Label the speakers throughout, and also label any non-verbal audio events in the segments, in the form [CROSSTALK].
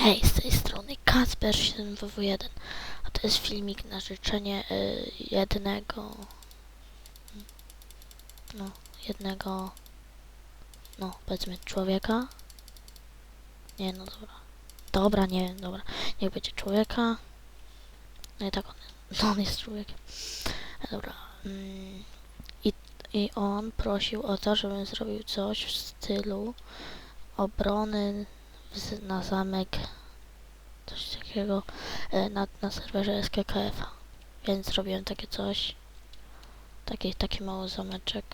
Speaker 1: Hej, z tej strony Kacper 7WW1, a to jest filmik na życzenie y, jednego, no, jednego, no, powiedzmy człowieka. Nie, no dobra. Dobra, nie, dobra. Niech będzie człowieka. No i tak on, [LAUGHS] no on jest człowiekiem. E, Dobra. Mm, i, I on prosił o to, żebym zrobił coś w stylu obrony na zamek coś takiego e, na, na serwerze SKKF. Więc zrobiłem takie coś. Taki, taki mały zameczek.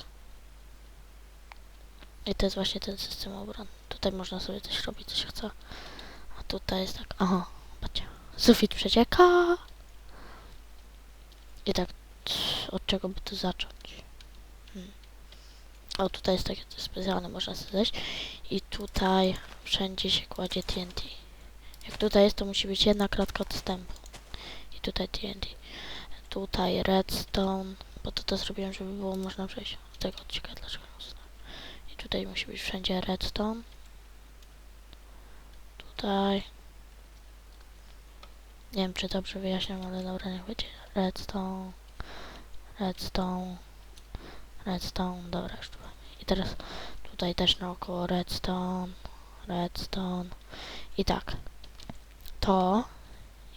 Speaker 1: I to jest właśnie ten system obron. Tutaj można sobie coś robić, co się chce. A tutaj jest tak, aha, patrzcie. Sufit przecieka. I tak, od czego by tu zacząć? Hmm. O, tutaj jest takie specjalne, można sobie zejść. Tutaj wszędzie się kładzie TNT. Jak tutaj jest, to musi być jedna kratka odstępu. I tutaj TNT. Tutaj redstone, bo to to zrobiłem, żeby było można przejść z tego odcinka, dlaczego nie. I tutaj musi być wszędzie redstone. Tutaj. Nie wiem, czy dobrze wyjaśniam, ale dobra, niech będzie. Redstone. Redstone. Redstone, dobra, już tu. I teraz tutaj też naokoło redstone. Redstone. I tak. To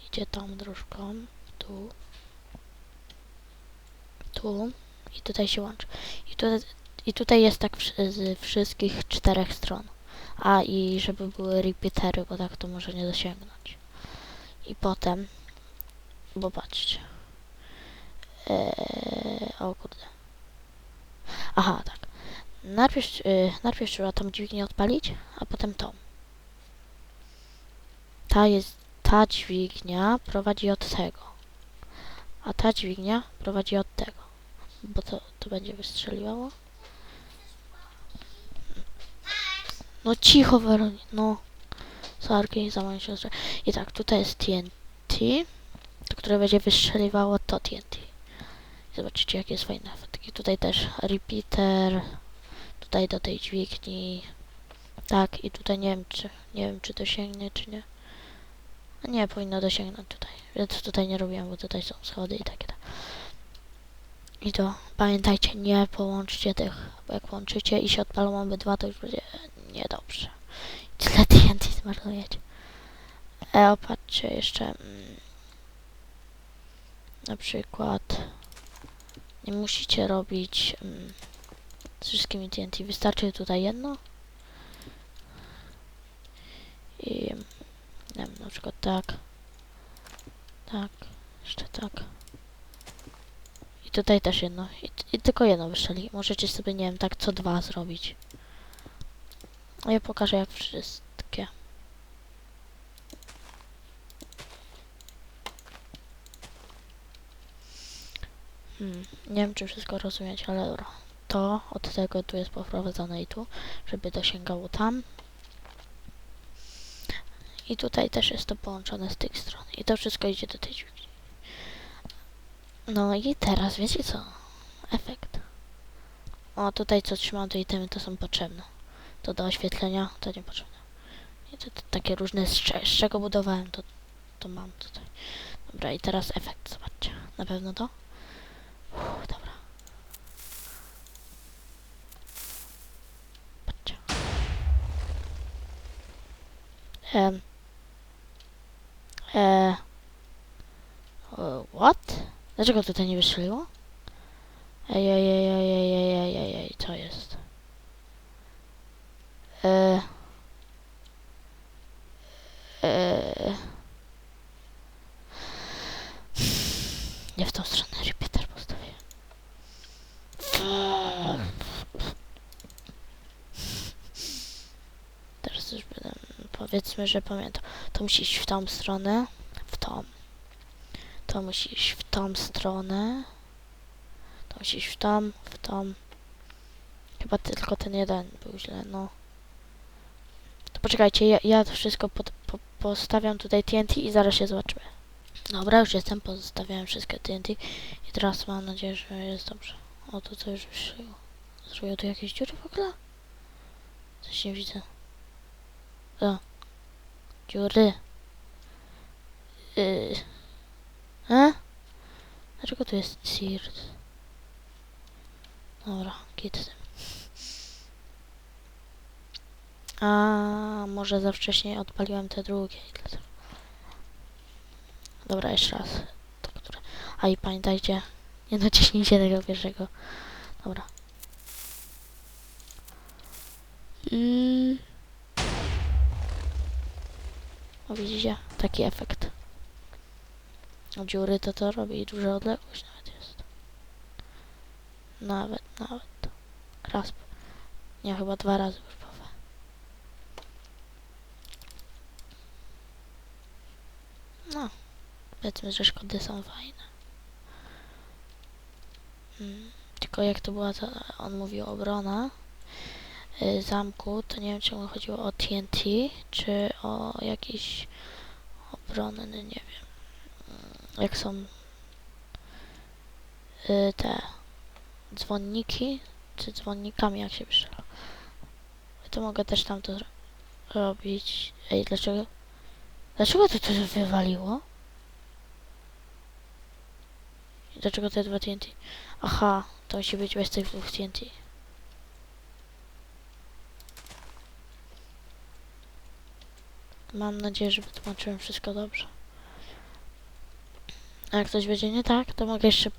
Speaker 1: idzie tą dróżką tu. Tu. I tutaj się łączy. I tutaj, i tutaj jest tak z wszystkich czterech stron. A i żeby były repeatery, bo tak to może nie dosięgnąć. I potem, bo patrzcie. Eee, o kurde. Aha, tak. Najpierw, y, najpierw trzeba tą dźwignię odpalić, a potem tą. Ta jest, ta dźwignia prowadzi od tego. A ta dźwignia prowadzi od tego. Bo to, to będzie wystrzeliwało. No cicho, Weronik, no. Sorki, za moją siostrę. I tak, tutaj jest TNT, to które będzie wystrzeliwało to TNT. Zobaczycie, jakie jest fajne. Tutaj też repeater, tutaj do tej dźwigni. Tak, i tutaj nie wiem, czy, nie wiem, czy dosięgnie, czy nie. Nie, powinno dosięgnąć tutaj. Więc tutaj nie robiłem, bo tutaj są schody i takie. tak. I to pamiętajcie, nie połączcie tych, bo jak łączycie i się odpalą obydwa, to już będzie niedobrze. Tyle TNT zmarnujecie. E, opatrzcie jeszcze mm, na przykład nie musicie robić mm, z wszystkimi TNT. Wystarczy tutaj jedno i nie wiem, na przykład tak. Tak. Jeszcze tak. I tutaj też jedno. I, i tylko jedno wyszczeli. Możecie sobie, nie wiem, tak co dwa zrobić. A ja pokażę jak wszystkie. Hmm, nie wiem czy wszystko rozumieć, ale dobra. To od tego tu jest poprowadzone i tu, żeby dosięgało tam. I tutaj też jest to połączone z tych stron. I to wszystko idzie do tej dźwigni. No i teraz wiecie co? Efekt. O, tutaj co trzymam, to itemy to są potrzebne. To do oświetlenia to niepotrzebne. I to, to takie różne, z, z czego budowałem, to, to mam tutaj. Dobra, i teraz efekt, zobaczcie. Na pewno to? Um, e, what? Dlaczego tutaj nie wyszliło? Ej, ej, ej, ej, ej, ej, ej, ej, co jest? E, e, nie w tą stronę, ryby. Powiedzmy, że pamiętam. To musi iść w tą stronę, w tą. To musi iść w tą stronę. To musi iść w tą, w tą. Chyba tylko ten jeden był źle, no. To poczekajcie, ja, ja to wszystko pod, po, postawiam tutaj TNT i zaraz się zobaczymy. Dobra, już jestem, pozostawiałem wszystkie TNT i teraz mam nadzieję, że jest dobrze. O, to co już. Zrobił tu jakieś dziury w ogóle? Coś nie widzę. O. Dziury. Yy. E? Dlaczego tu jest Sears? Dobra, git. A może za wcześnie odpaliłem te drugie. Dobra, jeszcze raz. A i pamiętajcie, nie naciśnijcie tego pierwszego. Dobra. I... O widzicie? Taki efekt. Dziury to to robi i duża odległość nawet jest. Nawet, nawet. Raz. Nie, chyba dwa razy próbowałem. No. Powiedzmy, że szkody są fajne. Mm. Tylko jak to była, ta, on mówił obrona zamku, to nie wiem, czy mu chodziło o TNT, czy o jakieś obrony, no nie wiem. Mm, Jak są y, te dzwonniki, czy dzwonnikami, jak się pisze. To mogę też tam to robić. Ej, dlaczego? Dlaczego to tu wywaliło? Dlaczego te dwa TNT? Aha, to musi być bez tych dwóch TNT. Mam nadzieję, że wytłumaczyłem wszystko dobrze. A jak coś będzie nie tak, to mogę jeszcze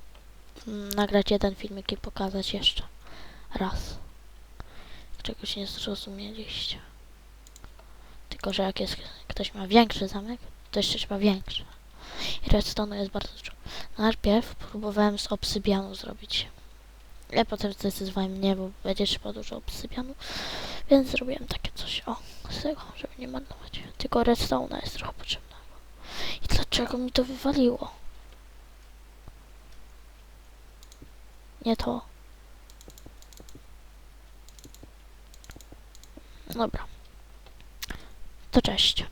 Speaker 1: mm, nagrać jeden filmik i pokazać jeszcze raz. Czegoś nie zrozumieliście. Tylko, że jak jest, ktoś ma większy zamek, to jeszcze trzeba większy. I redstone'u jest bardzo dużo. Najpierw próbowałem z obsydianu zrobić. Ale potem zdecydowałem nie, bo będzie trzeba dużo obsydianu. Więc zrobiłem takie coś, o, z tego, nie marnować. Tylko redstone'a jest trochę potrzebnego. I dlaczego mi to wywaliło? Nie to. Dobra. To cześć.